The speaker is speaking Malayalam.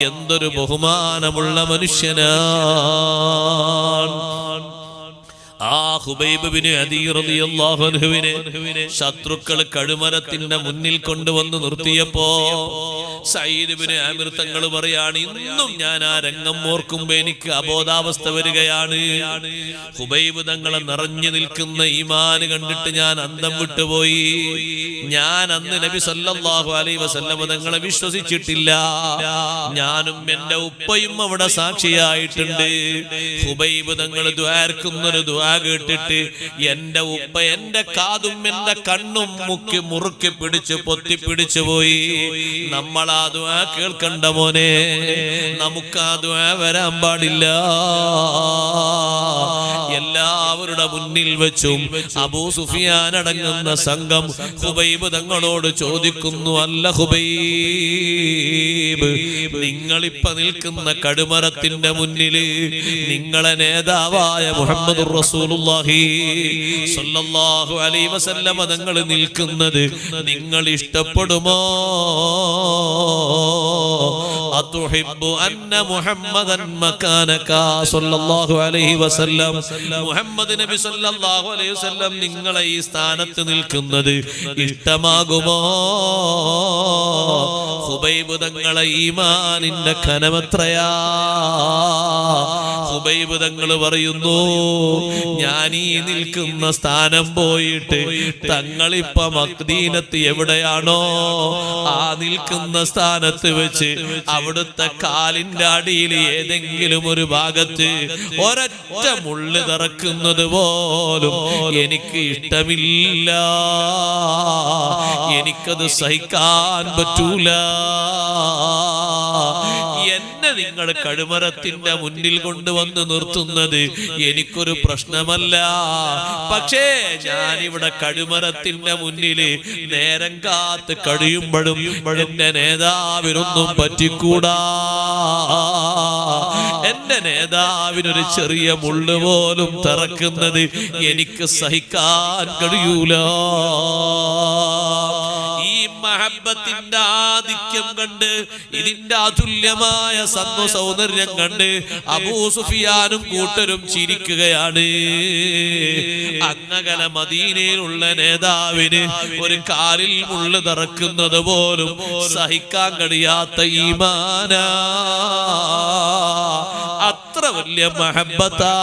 എന്തൊരു ബഹുമാനമുള്ള മനുഷ്യനാണ്. ആ ഹുബൈബിന് ശത്രുക്കൾ കഴുമരത്തിന്റെ മുന്നിൽ കൊണ്ടുവന്ന് നിർത്തിയപ്പോ സയ്യിദ്ബിന് ആമിർ തങ്ങൾ പറയാണ് ഇന്നും ഞാൻ ആ രംഗം ഓർക്കുമ്പോ എനിക്ക് അബോധാവസ്ഥ വരികയാണ്. ഹുബൈബ് തങ്ങളെ നിറഞ്ഞു നിൽക്കുന്ന ഈമാന് കണ്ടിട്ട് ഞാൻ അന്തം വിട്ടുപോയി. ഞാൻ അന്ന് നബി സല്ലാഹു അലൈ വസല്ലം തങ്ങളെ വിശ്വസിച്ചിട്ടില്ല. ഞാനും എന്റെ ഉപ്പയും അവിടെ സാക്ഷിയായിട്ടുണ്ട്. ഹുബൈബ് തങ്ങൾ ദ്വാർക്കുന്നൊരു ദ്വാ കേട്ടിട്ട് എന്റെ ഉപ്പ എന്റെ കാതും എന്റെ കണ്ണും മുക്കി മുറുക്കി പിടിച്ച് പൊത്തി പിടിച്ചു പോയി. നമ്മൾ ആ ദ്വാ കേൾക്കണ്ട മോനെ. നമുക്ക് ആ ദ്വാ വരാൻ പാടില്ല. എല്ലാവരുടെ മുന്നിൽ വെച്ചും അബൂ സുഫിയാൻ അടങ്ങുന്ന സംഘം ഹുബൈബ് തങ്ങളോട് ചോദിക്കുന്നു അല്ല ഹുബൈബ് നിങ്ങളിപ്പ നിൽക്കുന്ന കടുമരത്തിന്റെ മുന്നിൽ നിങ്ങളെ നേതാവായ മുഹമ്മദ് സ്വല്ലല്ലാഹു അലൈഹി വസല്ലമ തങ്ങൾ നിൽക്കുന്നത് നിങ്ങൾ ഇഷ്ടപ്പെടുമോ? മുഹമ്മദ് നബി സല്ലല്ലാഹു അലൈഹി വസല്ലം നിങ്ങളെ ഈ സ്ഥാനത്ത് നിൽക്കുന്നത് ഇഷ്ടമാകുമോ? ഹുബൈബ് തങ്ങളെ ഈമാനിന്റെ കനമത്രയാ? ഹുബൈബ് പറയുന്നു ഞാൻ ഈ നിൽക്കുന്ന സ്ഥാനം പോയിട്ട് തങ്ങളിപ്പ മക്ദീനത്ത് എവിടെയാണോ ആ നിൽക്കുന്ന സ്ഥാനത്ത് വെച്ച് അവിടുത്തെ കാലിന്റെ അടിയിൽ ഏതെങ്കിലും ഒരു ഭാഗത്ത് ഒരൊറ്റ മുള്ളു തറക്കുന്നത് പോലും എനിക്ക് ഇഷ്ടമില്ല. എനിക്കത് സഹിക്കാൻ പറ്റൂല. എന്നെ നിങ്ങൾ കഴുമരത്തിന്റെ മുന്നിൽ കൊണ്ടുവന്ന് നിർത്തുന്നത് എനിക്കൊരു പ്രശ്നമല്ല. പക്ഷേ ഞാനിവിടെ കഴുമരത്തിന്റെ മുന്നിൽ നേരം കാത്ത് കഴിയുമ്പോഴും എന്റെ നേതാവിനൊന്നും പറ്റിക്കൂടാ. എന്റെ നേതാവിനൊരു ചെറിയ മുള്ളു പോലും തറക്കുന്നത് എനിക്ക് സഹിക്കാൻ കഴിയൂല. ഈ മഹബത്തിന്റെ ആധിക്യം കണ്ട് ഇതിന്റെ അതുല്യമായ സത്വ സൗന്ദര്യം കണ്ട് അബൂ സുഫിയാനും കൂട്ടരും ചിരിക്കുകയാണ്. അങ്ങകല മദീനയിലുള്ള നേതാവിന് ഒരു കാലിൽ മുള്ളു തറക്കുന്നത് പോലും സഹിക്കാൻ കഴിയാത്ത ഈമാന. അത്ര വലിയ മഹബത്താ.